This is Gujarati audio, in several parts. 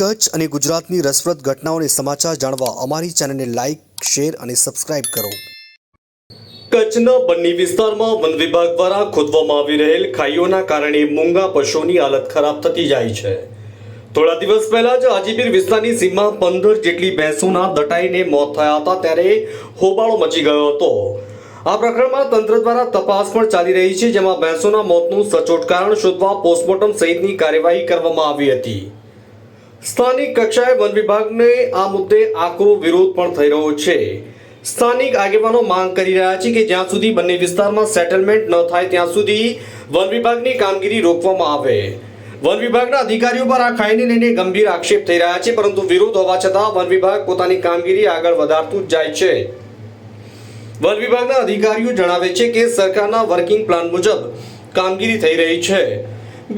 કચ્છ અને ગુજરાતની રસપ્રદ ઘટનાઓને સમાચાર જાણવા અમારી ચેનલને લાઇક શેર અને સબસ્ક્રાઇબ કરો. કચ્છના બન્ની વિસ્તારમાં વન વિભાગ દ્વારા ખોદવામાં આવી રહેલ ખાઈઓના કારણે મૂંગા પશુઓની હાલત ખરાબ થતી જાય છે. થોડા દિવસ પહેલા જ હાજીપીર વિસ્તારની સીમમાં પંદર જેટલી ભેંસોના દટાઈને મોત થયા હતા ત્યારે હોબાળો મચી ગયો હતો. આ પ્રકરણમાં તંત્ર દ્વારા તપાસ પણ ચાલી રહી છે, જેમાં ભેંસોના મોતનું સચોટ કારણ શોધવા પોસ્ટમોર્ટમ સહિતની કાર્યવાહી કરવામાં આવી હતી. સ્થાનિક કક્ષાએ વન વિભાગને આ મુદ્દે આકરો વિરોધ પણ થઈ રહ્યો છે. સ્થાનિક આગેવાનો માંગ કરી રહ્યા છે કે જ્યાં સુધી બંને વિસ્તારમાં સેટલમેન્ટ ન થાય, ત્યાં સુધી વન વિભાગની કામગીરી રોકવામાં આવે. વન વિભાગના અધિકારીઓ પર આ ખાઈને લઈને ગંભીર આક્ષેપ થઈ રહ્યા છે, પરંતુ વિરોધ હોવા છતાં વન વિભાગ પોતાની કામગીરી આગળ વધારતું જાય છે. વન વિભાગના અધિકારીઓ જણાવે છે કે સરકારના વર્કિંગ પ્લાન મુજબ કામગીરી થઈ રહી છે.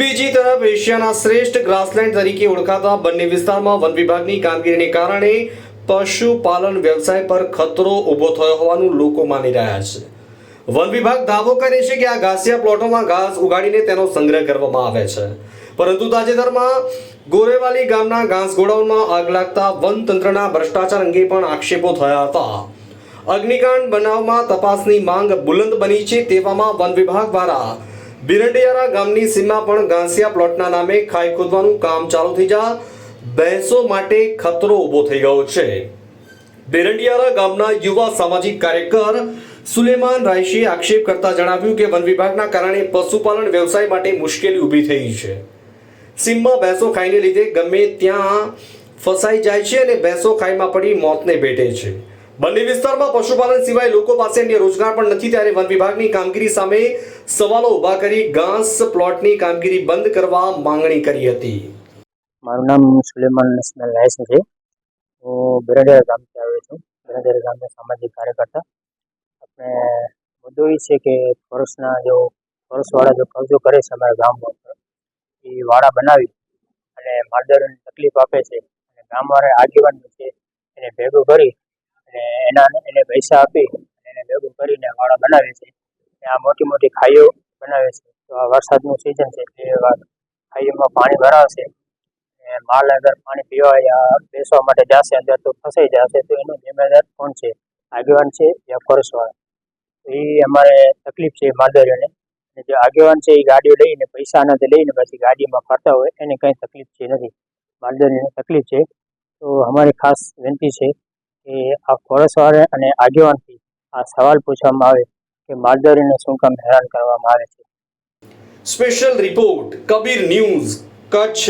બીજી તરફ એશિયાના શ્રેષ્ઠ ગ્રાસલેન્ડ તરીકે ઓળખાતા બંને વિસ્તારમાં વન વિભાગની કામગીરીને કારણે પશુપાલન વ્યવસાય પર ખતરો ઊભો થયો હોવાનું લોકો માની રહ્યા છે. વન વિભાગ દાવો કરે છે કે આ ઘાસિયા પ્લોટોમાં ઘાસ ઉગાડીને તેનો સંગ્રહ કરવામાં આવે છે. પરંતુ તાજેતરમાં ગોરેવાલી ગામના ઘાસ ગોડાઉનમાં આગ લાગતા વન તંત્રના ભ્રષ્ટાચાર અંગે પણ આક્ષેપો થયા હતા. અગ્નિકાંડ બનાવમાં તપાસની માંગ બુલંદ બની છે તેવામાં વન વિભાગ દ્વારા બિરંડિયારા ગામની સીમા પણ ગાંસિયા પ્લોટના નામે ખાઈ ખોદવાનું કામ ચાલુ થઈ જા ભેંસો માટે ખતરો ઊભો થઈ ગયો છે. બિરંડિયારા ગામના યુવા સામાજિક કાર્યકર સુલેમાન રાયશીએ આક્ષેપ કરતા જણાવ્યું કે વન વિભાગના કારણે પશુપાલન વ્યવસાય માટે મુશ્કેલી ઊભી થઈ છે. સીમમાં ભેંસો ખાઈને લીધે ગમે ત્યાં ફસાઈ જાય છે અને ભેંસો ખાઈમાં પડી મોતને ભેટે છે. બંને વિસ્તારમાં પશુપાલન સિવાય લોકો પાસે અન્ય રોજગાર પણ નથી. ત્યારે વન વિભાગની કામગીરી સામે સવાલો ઊભા કરી ઘાસ પ્લોટની કામગીરી બંધ કરવા માંગણી કરી હતી. મારું નામ સુલેમાન નેશનલ લાયસન છે. હું બિરંડિયા ગામથી આવ્યો છું. બિરંડિયા ગામના સામાજિક કાર્યકર્તા. આપણે મુદ્દો એ છે કે ફોરેસ્ટના જો ફોરેસ્ટવાળા જો કબજો કરે છે અમારા ગામમાં એ વાડા બનાવી અને માલદારોને તકલીફ આપે છે. અને ગામવાળા આગેવાન છે. એને ભેગું કરી એના એને પૈસા આપી એને ભેગું કરીને વાળા બનાવે છે. આ મોટી મોટી ખાઈઓ બનાવે છે. તો આ વરસાદનું સિઝન છે એટલે ખાઈઓમાં પાણી અને માલ અગર પાણી પીવા યા બેસવા માટે જશે, અંદર તો ફસાઈ જશે, તો એનો જિમ્મેદાર કોણ છે? આગેવાન છે યા ફોરેસ્ટવાળા તો એ અમારે તકલીફ છે માલધારીઓને. જે આગેવાન છે એ ગાડીઓ લઈને, પૈસા નથી લઈને પછી ગાડીમાં ફરતા હોય, એને કંઈ તકલીફ છે નથી. માલધારીને તકલીફ છે. તો અમારી ખાસ વિનંતી છે કે આ ફોરેસ્ટવાળા અને આગેવાનથી આ સવાલ પૂછવામાં આવે કે માલધારીને શું કામ હેરાન કરવામાં આવે છે. Special report Kabir news Kutch